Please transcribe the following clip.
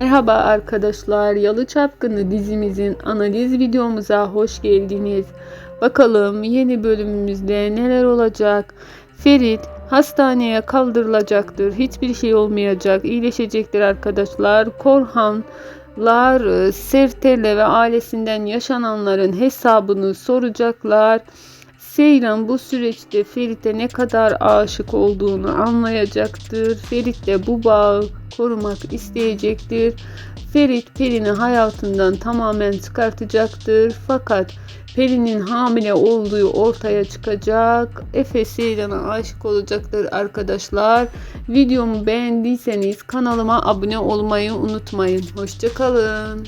Merhaba arkadaşlar, Yalı Çapkını dizimizin analiz videomuza hoş geldiniz. Bakalım yeni bölümümüzde neler olacak? Ferit hastaneye kaldırılacaktır. Hiçbir şey olmayacak. iyileşecektir arkadaşlar. Korhanlar e, Sertel'e ve ailesinden yaşananların hesabını soracaklar. Seyran bu süreçte Ferit'e ne kadar aşık olduğunu anlayacaktır. Ferit de bu bağı korumak isteyecektir. Ferit Peri'ni hayatından tamamen çıkartacaktır. Fakat Peri'nin hamile olduğu ortaya çıkacak. Efe Seyran'a aşık olacaktır arkadaşlar. Videomu beğendiyseniz kanalıma abone olmayı unutmayın. Hoşçakalın.